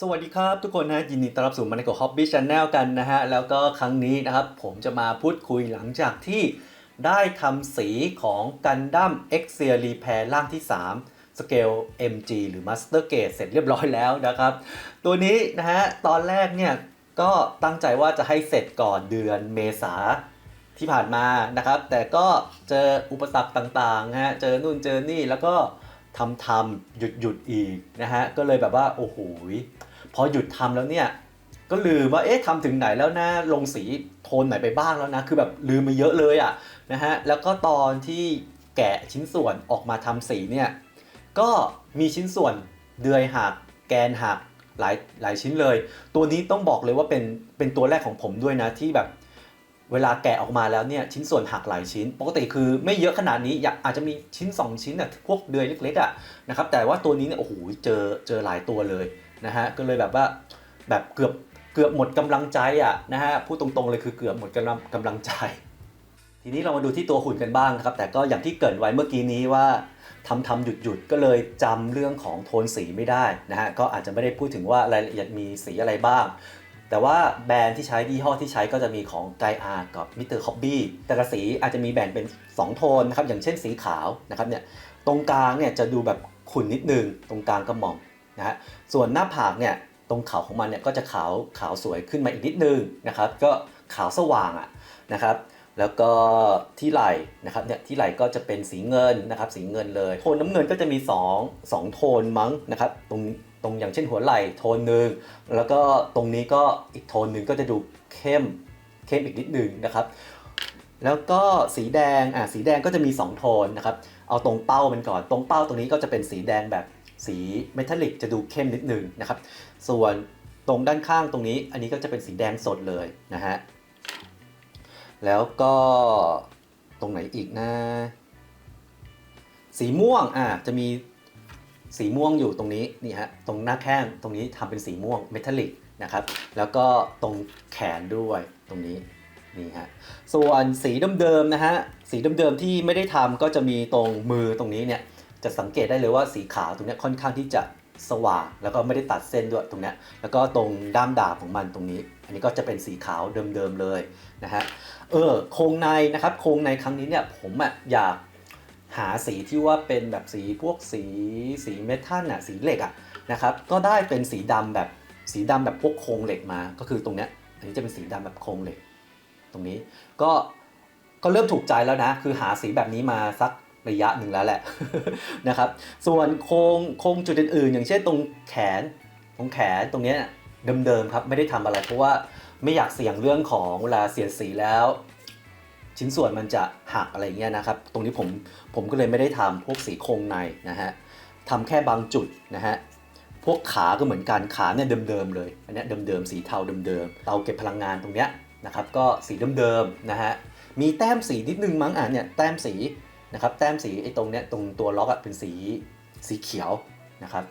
สวัสดีครับทุกคนนะยินดีต้อนรับสู่มันโกฮอบบี้ช n แนลกันนะฮะ แล้วก็ครั้งนี้นะครับ ผมจะมาพูดคุยหลังจากที่ได้ทำสีของกันดั้ม X s e r i e Repair ร่างที่ 3 สเกล MG หรือ Master Gate เสร็จเรียบร้อยแล้วนะครับ ตัวนี้นะฮะ ตอนแรกเนี่ย ก็ตั้งใจว่าจะให้เสร็จก่อนเดือนเมษาที่ผ่านมานะครับ แต่ก็เจออุปสรรคต่างๆฮะเจอนู่นเจอนี่แล้วก็ทำทำหยุดหยุดอีกนะฮะก็เลยแบบว่าโอ้โห พอหยุดทำแล้วเนี่ยก็ลืมว่าเอ๊ะทำถึงไหนแล้วนะลงสีโทนไหนไปบ้างแล้วนะ คือแบบลืมไปเยอะเลยอะ่ะนะฮะแล้วก็ตอนที่แกะชิ้นส่วนออกมาทำสีเนี่ยก็มีชิ้นส่วนเดือยหักแกนหักหลายหลายชิ้นเลย ตัวนี้ต้องบอกเลยว่าเป็นเป็นตัวแรกของผมด้วยนะที่แบบเวลาแกะออกมาแล้วเนี่ยชิ้นส่วนหักหลายชิ้น ปกติคือไม่เยอะขนาดนี้อยากอาจจะมีชิ้น 2 ชิ้นอะพวกเดือยเล็กๆอะนะครับแต่ว่าตัวนี้เนี่ยโอ้โหเจอเจอหลายตัวเลย นะฮะก็เลยแบบว่าแบบเกือบเกือบหมดกำลังใจอะนะฮะพูดตรงๆเลยคือเกือบหมดกำลังกำลังใจ ทีนี้เรามาดูที่ตัวหุ่นกันบ้างครับ แต่ก็อย่างที่เกรินไว้เมื่อกี้นี้ว่าทำทำหยุดหยุดก็เลยจำเรื่องของโทนสีไม่ได้นะฮะก็อาจจะไม่ได้พูดถึงว่ารายละเอียดมีสีอะไรบ้าง แต่ว่าแบรนด์ที่ใช้ยี่ห้อที่ใช้ก็จะมีของไกอากับมิสเตอร์คอบบี้แต่ละสีอาจจะมีแบ่งเป็น 2 โทนนะครับอย่างเช่นสีขาวนะครับเนี่ยตรงกลางเนี่ยจะดูแบบขุ่นนิดนึงตรงกลางกระหม่อม นะฮะส่วนหน้าผากเนี่ยตรงเขาของมันเนี่ยก็จะขาวขาวสวยขึ้นมาอีกนิดนึงนะครับ ก็ขาวสว่างอะนะครับแล้วก็ที่ไหล่นะครับเนี่ยที่ไหล่ก็จะเป็นสีเงินนะครับสีเงินเลย โทนน้ำเงินก็จะมี 2 2 โทนมั้งนะครับตรงตรงอย่างเช่นหัวไหล่โทนหนึ่งแล้วก็ตรงนี้ก็อีกโทนหนึ่งก็จะดูเข้มเข้มอีกนิดหนึ่งนะครับ แล้วก็สีแดงอะสีแดงก็จะมี 2 โทนนะครับเอาตรงเป้ามันก่อน ตรงเป้าตรงนี้ก็จะเป็นสีแดงแบบ สีเมทัลลิกจะดูเข้มนิดหนึ่งนะครับ ส่วนตรงด้านข้างตรงนี้อันนี้ก็จะเป็นสีแดงสดเลยนะฮะ แล้วก็ตรงไหนอีกนะ สีม่วงอะจะมีสีม่วงอยู่ตรงนี้นี่ฮะตรงหน้าแข้งตรงนี้ทำเป็นสีม่วงเมทัลลิกนะครับ แล้วก็ตรงแขนด้วยตรงนี้นี่ฮะส่วนสีเดิมๆนะฮะสีเดิมๆที่ไม่ได้ทำก็จะมีตรงมือตรงนี้เนี่ย จะสังเกตได้เลยว่าสีขาวตรงนี้ค่อนข้างที่จะสว่าง แล้วก็ไม่ได้ตัดเส้นด้วยตรงนี้แล้วก็ตรงด้ามดาบของมันตรงนี้ อันนี้ก็จะเป็นสีขาวเดิมๆเลยนะฮะเออโครงในนะครับโครงในครั้งนี้เนี่ยผมอะอยากหาสีที่ว่าเป็นแบบสีพวกสีสีเมทัลอะสีเหล็กอะนะครับก็ได้เป็นสีดำแบบสีดำแบบพวกโครงเหล็กมา ก็คือตรงเนี้ยอันนี้จะเป็นสีดำแบบโครงเหล็ก ตรงนี้ก็ก็เริ่มถูกใจแล้วนะ คือหาสีแบบนี้มาสัก ระยะหนึ่งแล้วแหละนะครับ ส่วนโครงโครงจุดอื่นๆ อย่างเช่นตรงแขนตรงแขนตรงเนี้ยเดิมๆครับไม่ได้ทำอะไรเพราะว่าไม่อยากเสี่ยงเรื่องของเวลาเสียดสีแล้ว ชิ้นส่วนมันจะหักอะไรเงี้ยนะครับ ตรงนี้ผมผมก็เลยไม่ได้ทำพวกสีโครงในนะฮะทำแค่บางจุดนะฮะพวกขาก็เหมือนกันขาเนี่ยเดิมๆเลยอันเนี้ยเดิมๆสีเทาเดิมๆเตาเก็บพลังงานตรงเนี้ยนะครับก็สีเดิมๆนะฮะมีแต้มสีนิดนึงมั้งอะเนี่ยแต้มสี นะครับแต้มสีไอ้ตรงเนี้ยตรงตัวล็อกอะเป็นสีสีเขียวนะครับ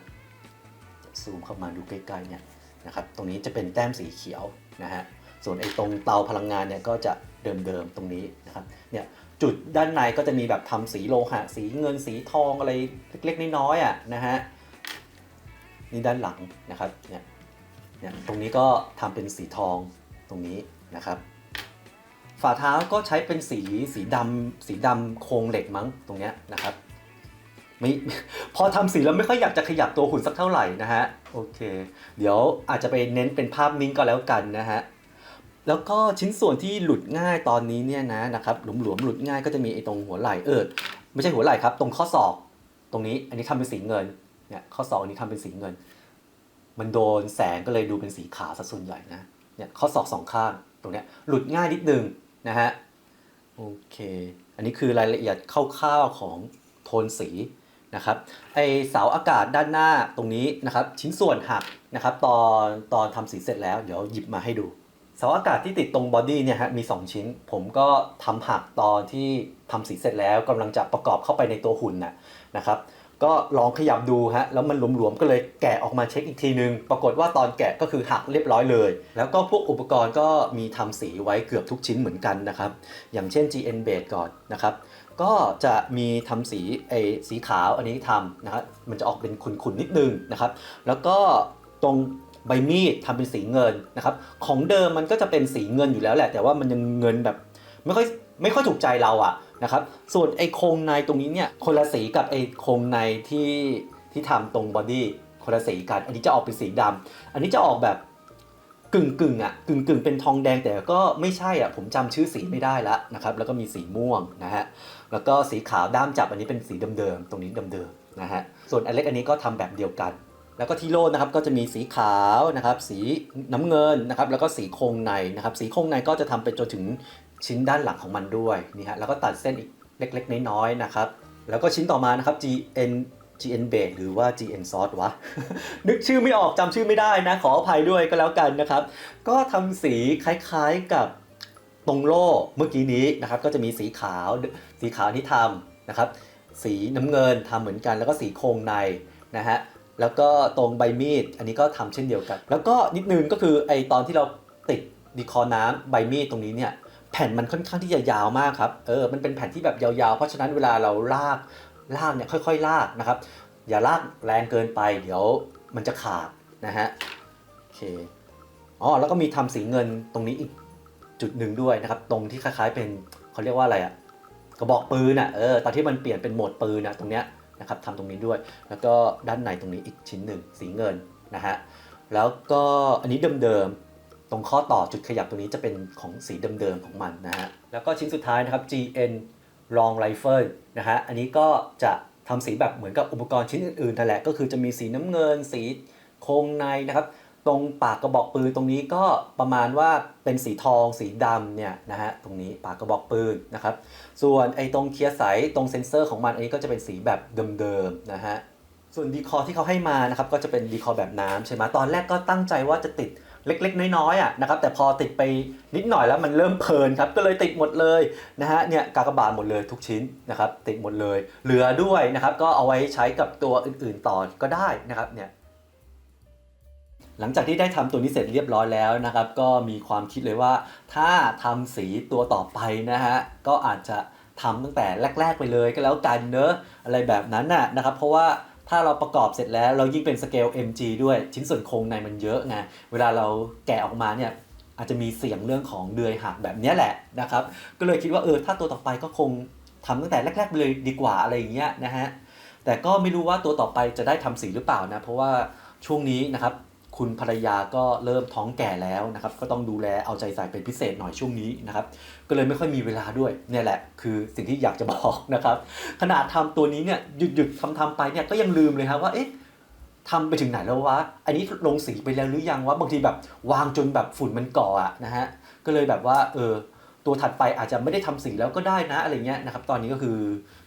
ซูมเข้ามาดูใกล้ๆเนี่ยนะครับตรงนี้จะเป็นแต้มสีเขียวนะฮะส่วนไอ้ตรงเตาพลังงานเนี่ยก็จะเดิมๆตรงนี้นะครับเนี่ยจุดด้านในก็จะมีแบบทำสีโลหะสีเงินสีทองอะไรเล็กๆน้อยๆอะนะฮะนี่ด้านหลังนะครับเนี่ยเนี่ยตรงนี้ก็ทำเป็นสีทองตรงนี้นะครับ ฝ่าเท้าก็ใช้เป็นสีสีดำสีดำโครงเหล็กมั้งตรงเนี้ยนะครับไม่พอทำสีแล้วไม่ค่อยอยากจะขยับตัวหุ่นสักเท่าไหร่นะฮะโอเค เดี๋ยวอาจจะไปเน้นเป็นภาพนิ่งก็แล้วกันนะฮะแล้วก็ชิ้นส่วนที่หลุดง่ายตอนนี้เนี่ยนะนะครับหลวมๆหลุดง่ายก็จะมีไอ้ตรงหัวไหล่เออไม่ใช่หัวไหล่ครับ ตรงข้อศอก ตรงนี้อันนี้ทำเป็นสีเงินเนี่ยข้อศอกอันนี้ทำเป็นสีเงิน มันโดนแสงก็เลยดูเป็นสีขาวซะส่วนใหญ่นะเนี่ยข้อศอกสองข้างตรงเนี้ยหลุดง่ายนิดนึง นะฮะโอเค อันนี้คือรายละเอียดคร่าวๆของโทนสีนะครับไอเสาอากาศด้านหน้าตรงนี้นะครับ ชิ้นส่วนหักนะครับ ตอนตอนทำสีเสร็จแล้วเดี๋ยวหยิบมาให้ดูเสาอากาศที่ติดตรงบอดี้เนี่ยฮะมี 2 ชิ้น ผมก็ทำหักตอนที่ทำสีเสร็จแล้วกำลังจะประกอบเข้าไปในตัวหุ่นนะนะครับ ก็ลองขยับดูฮะแล้วมันหลวมๆก็เลยแกะออกมาเช็คอีกทีนึง ปรากฏว่าตอนแกะก็คือหักเรียบร้อยเลย แล้วก็พวกอุปกรณ์ก็มีทำสีไว้เกือบทุกชิ้นเหมือนกันนะครับ อย่างเช่น GN Base ก่อนนะครับ ก็จะมีทำสีไอสีขาวอันนี้ทำนะครับมันจะออกเป็นขุ่นๆนิดนึงนะครับ แล้วก็ตรงใบมีดทำเป็นสีเงินนะครับ ของเดิมมันก็จะเป็นสีเงินอยู่แล้วแหละ แต่ว่ามันยังเงินแบบไม่ค่อยไม่ค่อยถูกใจเราอะ นะครับ ส่วนไอ้โครงในตรงนี้เนี่ยคนละสีกับไอ้โครงในที่ที่ทำตรงบอดี้คนละสีกัน อันนี้จะออกเป็นสีดำอันนี้จะออกแบบกึ่งกึ่งๆอะกึ่งกึ่งเป็นทองแดงแต่ก็ไม่ใช่อะผมจำชื่อสีไม่ได้ละนะครับแล้วก็มีสีม่วงนะฮะแล้วก็สีขาวด้ามจับอันนี้เป็นสีเดิมๆตรงนี้เดิมๆนะฮะส่วนอันเล็กอันนี้ก็ทำแบบเดียวกัน แล้วก็ที่โล่นะครับก็จะมีสีขาวนะครับสีน้ำเงินนะครับแล้วก็สีโครงในนะครับสีโครงในก็จะทำไปจนถึง ชิ้นด้านหลังของมันด้วยนี่ฮะแล้วก็ตัดเส้นอีกเล็กๆ น้อยๆนะครับ แล้วก็ชิ้นต่อมานะครับ GN GN Base หรือว่า GN Sauce วะ นึกชื่อไม่ออกจำชื่อไม่ได้นะ ขออภัยด้วยก็แล้วกันนะครับ ก็ทำสีคล้ายๆกับตรงโล่เมื่อกี้นี้นะครับ ก็จะมีสีขาวสีขาวที่ทำนะครับ สีน้ำเงินทำเหมือนกัน แล้วก็สีโครงในนะฮะแล้วก็ตรงใบมีด อันนี้ก็ทำเช่นเดียวกัน แล้วก็นิดนึงก็คือไอตอนที่เราติดดีคอน้ำใบมีดตรงนี้เนี่ย แผ่นมันค่อนข้างที่จะยาวมากครับ เออ มันเป็นแผ่นที่แบบยาวๆ เพราะฉะนั้นเวลาเราลาก ลากเนี่ยค่อยๆ ลากนะครับ อย่าลากแรงเกินไป เดี๋ยวมันจะขาดนะฮะ โอเค อ๋อ แล้วก็มีทำสีเงินตรงนี้อีกจุดหนึ่งด้วยนะครับ ตรงที่คล้ายๆเป็นเขาเรียกว่าอะไรอะกระบอกปืนอะเออ ตอนที่มันเปลี่ยนเป็นโหมดปืนอะตรงเนี้ยนะครับทำตรงนี้ด้วย แล้วก็ด้านในตรงนี้อีกชิ้นหนึ่งสีเงินนะฮะ แล้วก็อันนี้เดิมๆ ตรงข้อต่อจุดขยับตรงนี้จะเป็นของสีเดิมๆของมันนะฮะ แล้วก็ชิ้นสุดท้ายนะครับ GN Long Rifle นะฮะ อันนี้ก็จะทำสีแบบเหมือนกับอุปกรณ์ชิ้นอื่นๆนั่นแหละ ก็คือจะมีสีน้ำเงิน สีโครงในนะครับ ตรงปากกระบอกปืนตรงนี้ก็ประมาณว่าเป็นสีทอง สีดำเนี่ยนะฮะ ตรงนี้ปากกระบอกปืนนะครับ ส่วนไอ้ตรงเคลียร์ใสตรงเซ็นเซอร์ของมันอันนี้ก็จะเป็นสีแบบเดิมๆนะฮะ ส่วนดีคอที่เขาให้มานะครับก็จะเป็นดีคอแบบน้ำใช่ไหมตอนแรกก็ตั้งใจว่าจะติด เล็กๆ น้อยๆอะนะครับแต่พอติดไปนิดหน่อยแล้วมันเริ่มเพลินครับก็เลยติดหมดเลยนะฮะเนี่ยกากบาทหมดเลยทุกชิ้นนะครับติดหมดเลย เหลือด้วยนะครับก็เอาไว้ใช้กับตัวอื่นๆต่อก็ได้นะครับเนี่ยหลังจากที่ได้ทำตัวนี้เสร็จเรียบร้อยแล้วนะครับ ก็มีความคิดเลยว่า ถ้าทำสีตัวต่อไปนะฮะก็อาจจะทำตั้งแต่แรก ๆ ไปเลยก็แล้วกันเนอะอะไรแบบนั้นน่ะนะครับ เพราะว่า ถ้าเราประกอบเสร็จแล้วเรายิ่งเป็นสเกล MG ด้วยชิ้นส่วนโครงในมันเยอะไงเวลาเราแกะออกมาเนี่ยอาจจะมีเสียงเรื่องของเดือยหักแบบนี้แหละนะครับ ก็เลยคิดว่าเออถ้าตัวต่อไปก็คงทำตั้งแต่แรกๆไปเลยดีกว่าอะไรอย่างเงี้ยนะฮะแต่ก็ไม่รู้ว่าตัวต่อไปจะได้ทำสีหรือเปล่านะ เพราะว่าช่วงนี้นะครับ คุณภรรยาก็เริ่มท้องแก่แล้วนะครับ ก็ต้องดูแลเอาใจใส่เป็นพิเศษหน่อยช่วงนี้นะครับ ก็เลยไม่ค่อยมีเวลาด้วยเนี่ยแหละ คือสิ่งที่อยากจะบอกนะครับขนาดทำตัวนี้เนี่ยหยุดหยุดทำทำไปเนี่ยก็ยังลืมเลยครับว่าเอ๊ะทำไปถึงไหนแล้ววะ อันนี้ลงสีไปแล้วหรือยังวะ บางทีแบบวางจนแบบฝุ่นมันเกาะอะนะฮะ ก็เลยแบบว่าเออตัวถัดไปอาจจะไม่ได้ทำสีแล้วก็ได้นะอะไรเงี้ยนะครับ ตอนนี้ก็คือ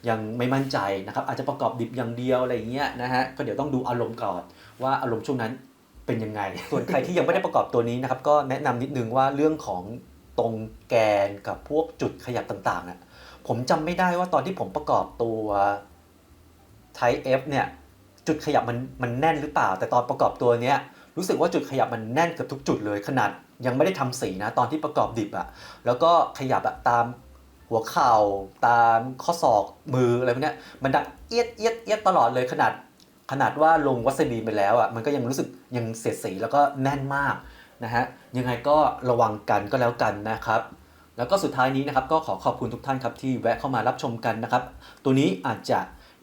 ยังไม่มั่นใจนะครับ อาจจะประกอบดิบอย่างเดียวอะไรเงี้ยนะฮะ ก็เดี๋ยวต้องดูอารมณ์ก่อนว่าอารมณ์ช่วงนั้น เป็นยังไง ส่วนใครที่ยังไม่ได้ประกอบตัวนี้นะครับก็แนะนำนิดนึงว่าเรื่องของตรงแกนกับพวกจุดขยับต่างๆน่ะผมจำไม่ได้ว่าตอนที่ผมประกอบตัว Type F เนี่ยจุดขยับมันมันแน่นหรือเปล่า แต่ตอนประกอบตัวเนี้ยรู้สึกว่าจุดขยับมันแน่นเกือบทุกจุดเลยขนาดยังไม่ได้ทำสีนะตอนที่ประกอบดิบอะแล้วก็ขยับอะตามหัวเข่าตามข้อศอกมืออะไรพวกนี้มันดังเอียดเอียดเอียดตลอดเลยขนาด ขนาดว่าลงวัสลีไปแล้วอะมันก็ยังรู้สึกยังเสียดสีแล้วก็แน่นมากนะฮะยังไงก็ระวังกันก็แล้วกันนะครับแล้วก็สุดท้ายนี้นะครับก็ขอขอบคุณทุกท่านครับที่แวะเข้ามารับชมกันนะครับ ตัวนี้อาจจะ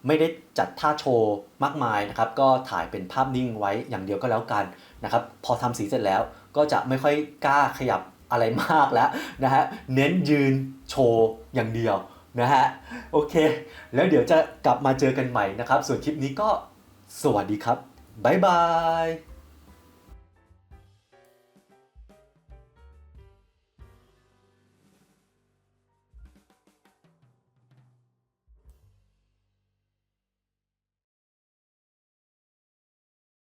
ไม่ได้จัดท่าโชว์มากมายนะครับ ก็ถ่ายเป็นภาพนิ่งไว้อย่างเดียวก็แล้วกันนะครับ พอทำสีเสร็จแล้วก็จะไม่ค่อยกล้าขยับอะไรมากแล้วนะฮะเน้นยืนโชว์อย่างเดียวนะฮะโอเค แล้วเดี๋ยวจะกลับมาเจอกันใหม่นะครับ ส่วนคลิปนี้ก็ สวัสดีครับ บ๊ายบาย